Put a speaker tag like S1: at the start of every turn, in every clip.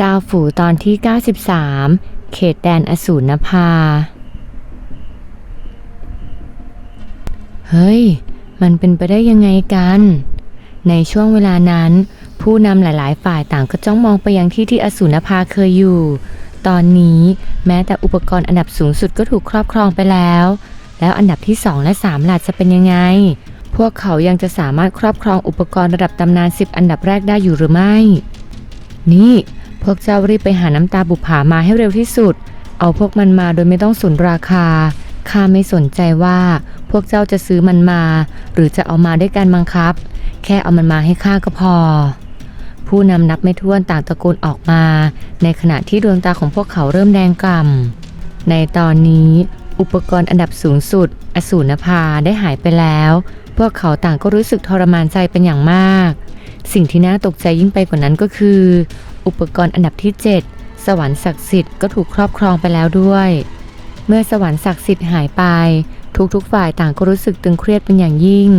S1: จ้าฝูตอนที่ 93 เขตแดนอสูรนภา เฮ้ย มันเป็นไปได้ยังไงกัน ในช่วงเวลานั้น ผู้นำหลาย ๆ ฝ่ายต่างก็จ้องมองไปยังที่ที่อสูรนภาเคยอยู่ ตอนนี้แม้แต่อุปกรณ์อันดับสูงสุดก็ถูกครอบครองไปแล้ว แล้วอันดับที่2และ3ล่ะจะเป็นยังไง พวกเขายังจะสามารถครอบครองอุปกรณ์ระดับตำนาน 10 อันดับแรกได้อยู่หรือไม่ นี่ พวกเจ้ารีบไปหาน้ำตาบุผามาให้เร็วที่สุด เอาพวกมันมาโดยไม่ต้องสนราคา ข้าไม่สนใจว่า พวกเจ้าจะซื้อมันมา หรือจะเอามาด้วยการบังคับ แค่เอามันมาให้ข้าก็พอ ผู้นำนับไม่ถ้วนต่างตะโกนออกมา ในขณะที่ดวงตาของพวกเขาเริ่มแดงกล่ำในตอนนี้อุปกรณ์อันดับสูงสุด อสูรภาได้หายไปแล้ว พวกเขาต่างก็รู้สึกทรมานใจเป็นอย่างมาก สิ่งที่น่าตกใจยิ่งไปกว่านั้นก็คือ อุปกรณ์อันดับที่ 7 สวรรค์ศักดิ์สิทธิ์ก็ถูกครอบครองไปแล้วด้วย เมื่อสวรรค์ศักดิ์สิทธิ์หายไป ทุกๆฝ่ายต่างก็รู้สึกตึงเครียดเป็นอย่างยิ่ง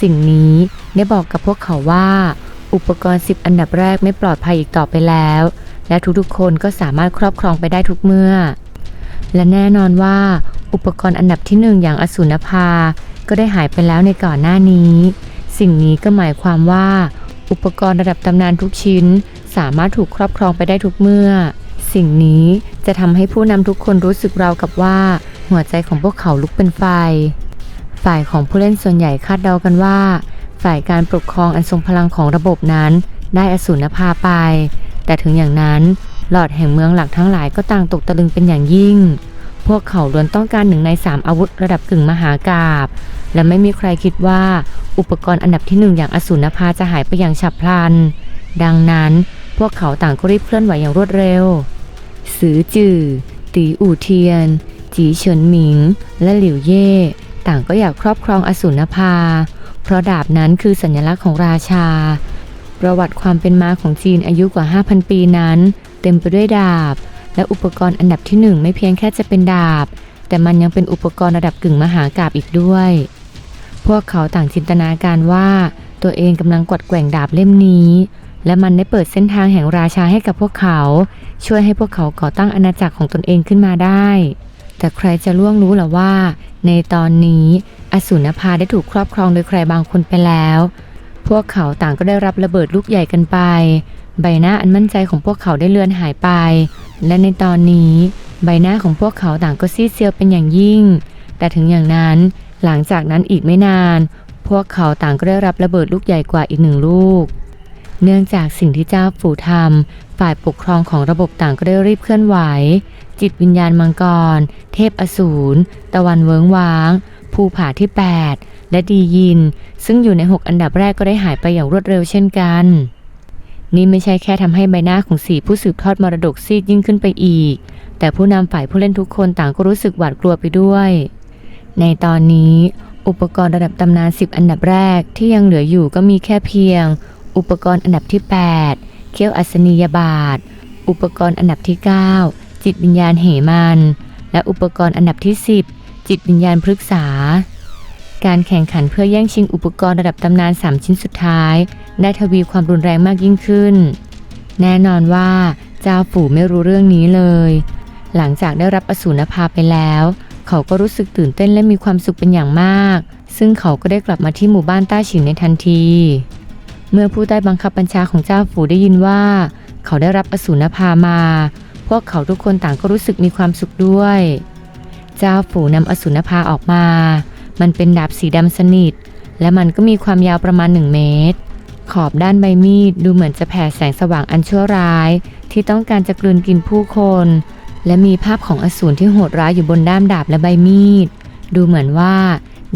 S1: สิ่งนี้ได้บอกกับพวกเขาว่า อุปกรณ์ 10 อันดับแรกไม่ปลอดภัยอีกต่อไปแล้ว และทุกๆคนก็สามารถครอบครองไปได้ทุกเมื่อ และแน่นอนว่า อุปกรณ์อันดับที่หนึ่งอย่างอสูรนภาก็ได้หายไปแล้วในก่อนหน้านี้ สิ่งนี้ก็หมายความว่า อุปกรณ์ระดับตำนานทุกชิ้น สามารถถูกครอบครองไปได้ทุกเมื่อ สิ่งนี้จะทำให้ผู้นำทุกคนรู้สึกราวกับว่า หัวใจของพวกเขาลุกเป็นไฟ ฝ่ายของผู้เล่นส่วนใหญ่คาดเดากันว่า ฝ่ายการปกครองอันทรงพลังของระบบนั้น ได้อสูรนภาไป แต่ถึงอย่างนั้น หลอดแห่งเมืองหลักทั้งหลายก็ต่างตกตะลึงเป็นอย่างยิ่ง พวกเขาล้วนต้องการหนึ่งในสามอาวุธระดับกึ่งมหากาบและไม่มีใครคิดว่าอุปกรณ์อันดับที่หนึ่งอย่างอสูรนภาจะหายไปอย่างฉับพลัน ดังนั้น พวกเขาต่างก็รีบเคลื่อนไหวอย่างรวดเร็วซือจื่อตีอู่เทียน จีเฉินหมิง และหลิวเย่ ต่างก็อยากครอบครองอสูรนภา เพราะดาบนั้นคือสัญลักษณ์ของราชา ประวัติความเป็นมาของจีนอายุกว่า 5,000 ปีนั้น เต็มไปด้วยดาบ และอุปกรณ์อันดับที่หนึ่งไม่เพียงแค่จะเป็นดาบ แต่มันยังเป็นอุปกรณ์ระดับกึ่งมหากราบอีกด้วย พวกเขาต่างจินตนาการว่า ตัวเองกำลังกวัดแกว่งดาบเล่มนี้ และมันได้เปิดเส้นทางแห่งราชาให้กับพวกเขา ช่วยให้พวกเขาก่อตั้งอาณาจักรของตนเองขึ้นมาได้ แต่ใครจะล่วงรู้หรอว่า ในตอนนี้ อสูรนภาได้ถูกครอบครองโดยใครบางคนไปแล้ว พวกเขาต่างก็ได้รับระเบิดลูกใหญ่กันไป ใบหน้าอันมั่นใจของพวกเขาได้เลือนหายไป และในตอนนี้ ใบหน้าของพวกเขาต่างก็ซีดเซียวเป็นอย่างยิ่ง แต่ถึงอย่างนั้นหลังจากนั้นอีกไม่นาน พวกเขาต่างก็ได้รับระเบิดลูกใหญ่กว่าอีกหนึ่งลูก เนื่องจากสิ่งที่เจ้าฝูทำฝ่ายปกครองของระบบต่างก็ได้รีบเคลื่อนไหว จิตวิญญาณมังกร เทพอสูร ตะวันเวิงว้าง ภูผาที่ 8 และดียิน ซึ่งอยู่ใน 6 อันดับแรกก็ได้หายไปอย่างรวดเร็วเช่นกัน นี่ไม่ใช่แค่ทำให้ใบหน้าของสี่ผู้สืบทอดมรดกซีดยิ่งขึ้นไปอีก แต่ผู้นำฝ่ายผู้เล่นทุกคนต่างก็รู้สึกหวาดกลัวไปด้วย ในตอนนี้อุปกรณ์ระดับตำนาน 10 อันดับแรกที่ยังเหลืออยู่ก็มีแค่เพียง อุปกรณ์อันดับที่ 8 เขี้ยวอัศนียบาท อุปกรณ์อันดับที่ 9 จิตวิญญาณเหมัน และอุปกรณ์อันดับที่ 10 จิตวิญญาณพฤกษา การแข่งขันเพื่อแย่งชิงอุปกรณ์ระดับตำนาน 3 ชิ้นสุดท้าย ได้ทวีความรุนแรงมากยิ่งขึ้น แน่นอนว่าเจ้าฝูไม่รู้เรื่องนี้เลย หลังจากได้รับอสูรภาไปแล้ว เขาก็รู้สึกตื่นเต้นและมีความสุขเป็นอย่างมาก ซึ่งเขาก็ได้กลับมาที่หมู่บ้านต้าฉิงในทันที เมื่อผู้ใต้บังคับบัญชาของเจ้าฝูได้ยินว่า เขาได้รับอสูรภามา พวกเขาทุกคนต่างก็รู้สึกมีความสุขด้วย เจ้าฝูนำอสูรภาออกมา มันเป็นดาบสีดำสนิท และมันก็มีความยาวประมาณ 1 เมตร ขอบด้านใบมีดดูเหมือนจะแผ่แสงสว่างอันชั่วร้าย ที่ต้องการจะกลืนกินผู้คน และมีภาพของอสูรที่โหดร้ายอยู่บนด้ามดาบและใบมีด ดูเหมือนว่า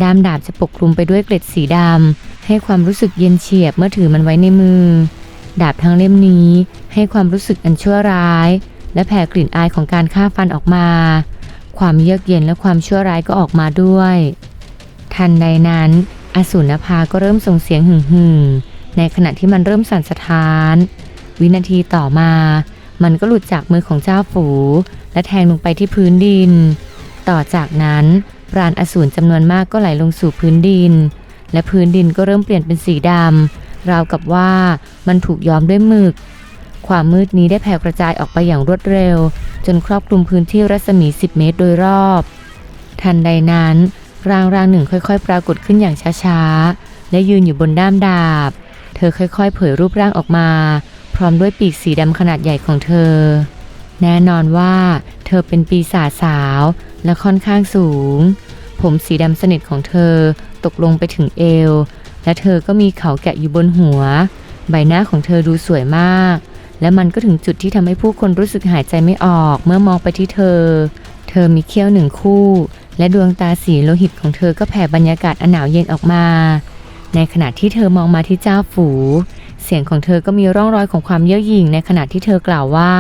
S1: ด้ามดาบจะปกคลุมไปด้วยเกล็ดสีดำให้ความรู้สึกเย็นเฉียบเมื่อถือมันไว้ในมือ ดาบทั้งเล่มนี้ให้ความรู้สึกอันชั่วร้าย และแผ่กลิ่นอายของการฆ่าฟันออกมา ความเยือกเย็นและความชั่วร้ายก็ออกมาด้วย ทันใดนั้น อสูรนภาก็เริ่มส่งเสียงหึ่งหึ่งๆในขณะที่มันเริ่มสั่นสะท้าน วินาทีต่อมา มันก็หลุดจากมือของเจ้าฝู และแทงลงไปที่พื้นดิน ต่อจากนั้น ปราณอสูรจำนวนมากก็ไหลลงสู่พื้นดิน และพื้นดินก็เริ่มเปลี่ยนเป็นสีดำราวกับว่ามันถูกย้อมด้วยหมึก ความมืดนี้ได้แผ่กระจายออกไปอย่างรวดเร็ว จนครอบคลุมพื้นที่รัศมี 10 เมตรโดยรอบ ทันใดนั้นร่างร่างหนึ่งค่อยๆ ปรากฏขึ้นอย่างช้าๆ และยืนอยู่บนด้ามดาบ เธอค่อยๆ เผยรูปร่างออกมา พร้อมด้วยปีกสีดำขนาดใหญ่ของเธอ แน่นอนว่าเธอเป็นปีศาจสาวและค่อนข้างสูง ผมสีดำสนิทของเธอตกลงไปถึงเอว และเธอก็มีเขาแกะอยู่บนหัว ใบหน้าของเธอดูสวยมาก และมันก็ถึงจุดที่ทำให้ผู้คนรู้สึกหายใจไม่ออกเมื่อมองไปที่เธอ เธอมีเขี้ยวหนึ่งคู่ และดวงตาสีโลหิตของเธอก็แผ่บรรยากาศอันหนาวเย็นออกมา ในขณะที่เธอมองมาที่เจ้าฝู เสียงของเธอก็มีร่องรอยของความเย่อหยิ่งในขณะที่เธอกล่าวว่า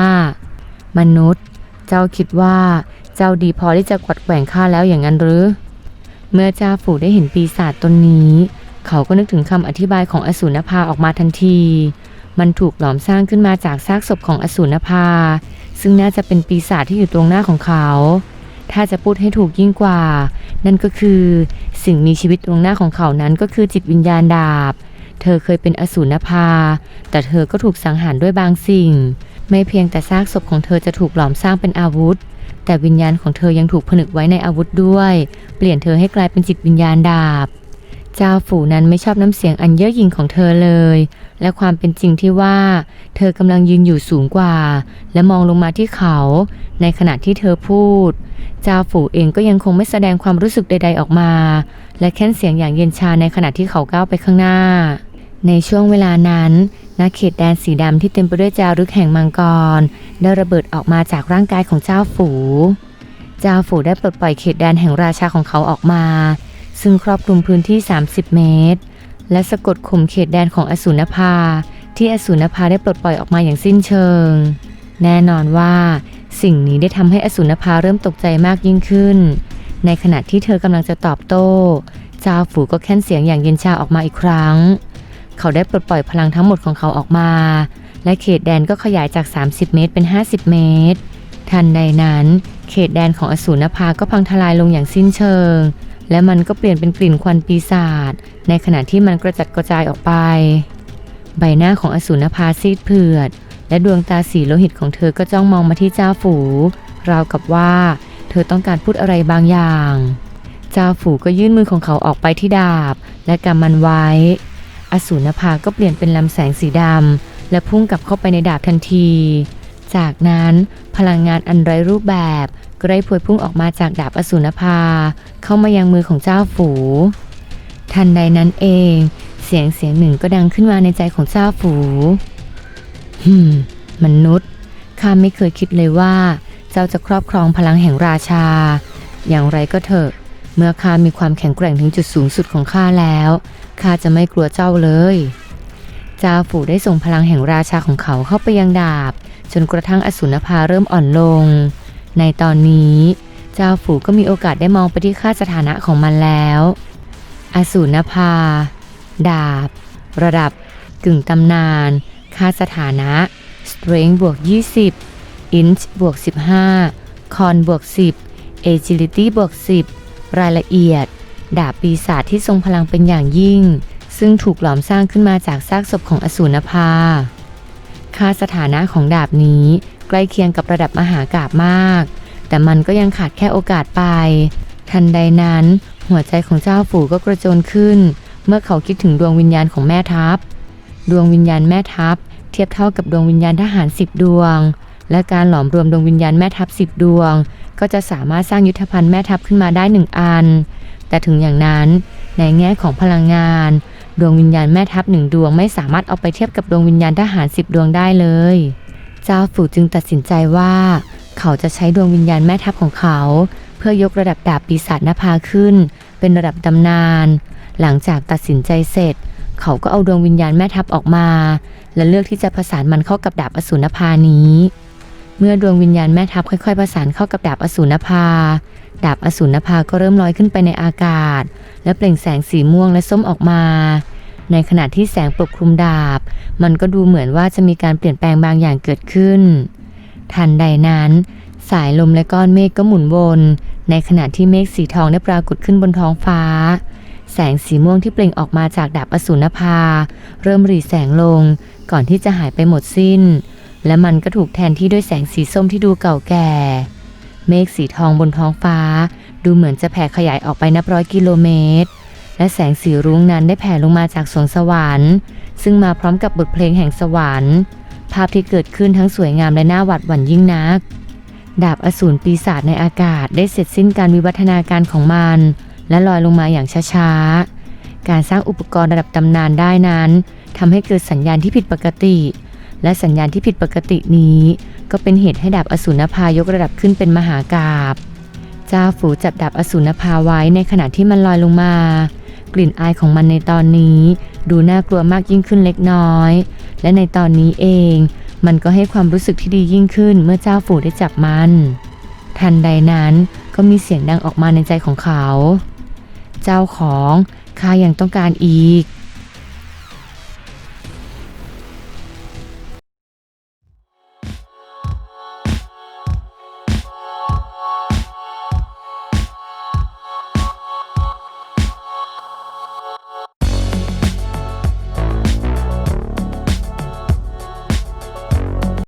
S1: มนุษย์ เจ้าคิดว่าเจ้าดีพอที่จะกวัดแกว่งข้าแล้วอย่างนั้นหรือ เมื่อเจ้าฝูได้เห็นปีศาจตนนี้ เขาก็นึกถึงคำอธิบายของอสูรนภาออกมาทันที มันถูกหลอมสร้างขึ้นมาจากซากศพของอสูรนภา ซึ่งน่าจะเป็นปีศาจที่อยู่ตรงหน้าของเขา ถ้าจะพูดให้ถูกยิ่งกว่า นั่นก็คือสิ่งมีชีวิตตรงหน้าของเขานั้นก็คือจิตวิญญาณดาบ เธอเคยเป็นอสูรนภา แต่เธอก็ถูกสังหารด้วยบางสิ่ง ไม่เพียงแต่ซากศพของเธอจะถูกหลอมสร้างเป็นอาวุธ แต่วิญญาณของเธอยังถูกผนึกไว้ในอาวุธด้วย เปลี่ยนเธอให้กลายเป็นจิตวิญญาณดาบ เจ้าฝูนั้นไม่ชอบน้ำเสียงอันเย่อหยิ่งของเธอเลย และความเป็นจริงที่ว่า เธอกำลังยืนอยู่สูงกว่า และมองลงมาที่เขา ในขณะที่เธอพูดจ้าฝูเองก็ยังคงไม่แสดงความรู้สึกใด ๆออกมา และแค่นเสียงอย่างเย็นชาในขณะที่เขาก้าวไปข้างหน้า ในช่วงเวลานั้น ณเขตแดนสีดำที่เต็มไปด้วยจารึกแห่งมังกร ได้ระเบิดออกมาจากร่างกายของเจ้าฝู เจ้าฝูได้ปลดปล่อยเขตแดนแห่งราชาของเขาออกมา ซึ่งครอบคลุมพื้นที่ 30 เมตร และสะกดข่มเขตแดนของอสูรนภา ที่อสูรนภาได้ปลดปล่อยออกมาอย่างสิ้นเชิง แน่นอนว่า สิ่งนี้ได้ทำให้อสูรนภาเริ่มตกใจมากยิ่งขึ้น ในขณะที่เธอกำลังจะตอบโต้ เจ้าฝูก็แค่นเสียงอย่างเย็นชาออกมาอีกครั้ง เขาได้ปลดปล่อยพลังทั้งหมดของเขาออกมา และเขตแดนก็ขยายจาก 30 เมตรเป็น 50 เมตร ทันใดนั้น เขตแดนของอสูรนภาก็พังทลายลงอย่างสิ้นเชิง และมันก็เปลี่ยนเป็นกลิ่นควันปีศาจในขณะที่มันกระจัดกระจายออกไป ใบหน้าของอสูรนภาซีดเผือด และดวงตาสีโลหิตของเธอก็จ้องมองมาที่เจ้าฝู ราวกับว่า เธอต้องการพูดอะไรบางอย่างเจ้าฝูก็ยื่นมือของเขาออกไปที่ดาบ และกำมันไว้ อสูรนภาก็เปลี่ยนเป็นลำแสงสีดำและพุ่งกลับเข้าไปในดาบทันที จากนั้นพลังงานอันไร้รูปแบบก็ได้พวยพุ่งออกมาจากดาบอสูรนภา เข้ามายังมือของเจ้าฝู ทันใดนั้นเอง เสียงเสียงหนึ่งก็ดังขึ้นมาในใจของเจ้าฝูฮึมมนุษย์ข้าไม่เคยคิดเลยว่า เจ้าจะครอบครองพลังแห่งราชา อย่างไรก็เถอะ เมื่อข้ามีความแข็งแกร่งถึงจุดสูงสุดของข้าแล้ว ข้าจะไม่กลัวเจ้าเลย จาฝูได้ส่งพลังแห่งราชาของเขาเข้าไปยังดาบ จนกระทั่งอสูรนภาเริ่มอ่อนลง ในตอนนี้จ้าฝูก็มีโอกาสได้มองไปที่ค่าสถานะของมันแล้ว อสูรนภา ดาบ ระดับ กึ่งตำนาน ค่าสถานะ strength บวก 20 inch บวก 15 con บวก 10 agility บวก 10 รายละเอียด ดาบปีศาจที่ทรงพลังเป็นอย่างยิ่ง ซึ่งถูกหลอมสร้างขึ้นมาจากซากศพของอสูรนภาค่าสถานะของดาบนี้ใกล้เคียงกับระดับมหากาบมาก แต่มันก็ยังขาดแค่โอกาสไป ทันใดนั้น หัวใจของเจ้าฝูก็กระโจนขึ้น เมื่อเขาคิดถึงดวงวิญญาณของแม่ทัพ ดวงวิญญาณแม่ทัพ เทียบเท่ากับดวงวิญญาณทหารสิบดวง และการหลอมรวมดวงวิญญาณแม่ทัพสิบดวง ก็จะสามารถสร้างยุทธภัณฑ์แม่ทัพขึ้นมาได้หนึ่งอัน แต่ถึงอย่างนั้นในแง่ของพลังงาน ดวงวิญญาณแม่ทัพหนึ่งดวงไม่สามารถเอาไปเทียบกับดวงวิญญาณทหารสิบดวงได้เลย เจ้าฝูจึงตัดสินใจว่า เขาจะใช้ดวงวิญญาณแม่ทัพของเขา เพื่อยกระดับดาบปีศาจนภาขึ้น เป็นระดับตำนาน หลังจากตัดสินใจเสร็จ เขาก็เอาดวงวิญญาณแม่ทัพออกมา และเลือกที่จะผสานมันเข้ากับดาบอสูรนภานี้ เมื่อดวงวิญญาณแม่ทัพค่อยๆผสานเข้ากับดาบอสูรนภา ดาบอสูรนภาก็เริ่มลอยขึ้นไปในอากาศ และเปล่งแสงสีม่วงและส้มออกมา ในขณะที่แสงปกคลุมดาบ มันก็ดูเหมือนว่าจะมีการเปลี่ยนแปลงบางอย่างเกิดขึ้น ทันใดนั้น สายลมและก้อนเมฆก็หมุนวน ในขณะที่เมฆสีทองได้ปรากฏขึ้นบนท้องฟ้า แสงสีม่วงที่เปล่งออกมาจากดาบอสูรนภา เริ่มหรีแสงลง ก่อนที่จะหายไปหมดสิ้น และมันก็ถูกแทนที่ด้วยแสงสีส้มที่ดูเก่าแก่ เมฆสีทองบนท้องฟ้า ดูเหมือนจะแผ่ขยายออกไปนับร้อยกิโลเมตร และแสงสีรุ้งนั้นได้แผ่ลงมาจากสวงสวรรค์ ซึ่งมาพร้อมกับบทเพลงแห่งสวรรค์ ภาพที่เกิดขึ้นทั้งสวยงามและน่าหวาดหวั่นยิ่งนัก ดาบอสูรปีศาจในอากาศได้เสร็จสิ้นการวิวัฒนาการของมัน และลอยลงมาอย่างช้าๆการสร้างอุปกรณ์ระดับตำนานได้นั้นทำให้เกิดสัญญาณที่ผิดปกติ และสัญญาณที่ผิดปกตินี้ ก็เป็นเหตุให้ดาบอสูรนภายกระดับขึ้นเป็นมหากาบเจ้าฝูจับดาบอสูรนภาไว้ในขณะที่มันลอยลงมา กลิ่นอายของมันในตอนนี้ ดูน่ากลัวมากยิ่งขึ้นเล็กน้อย และในตอนนี้เอง มันก็ให้ความรู้สึกที่ดียิ่งขึ้นเมื่อเจ้าฝูได้จับมัน ทันใดนั้นก็มีเสียงดังออกมาในใจของเขา เจ้าของข้ายังต้องการอีก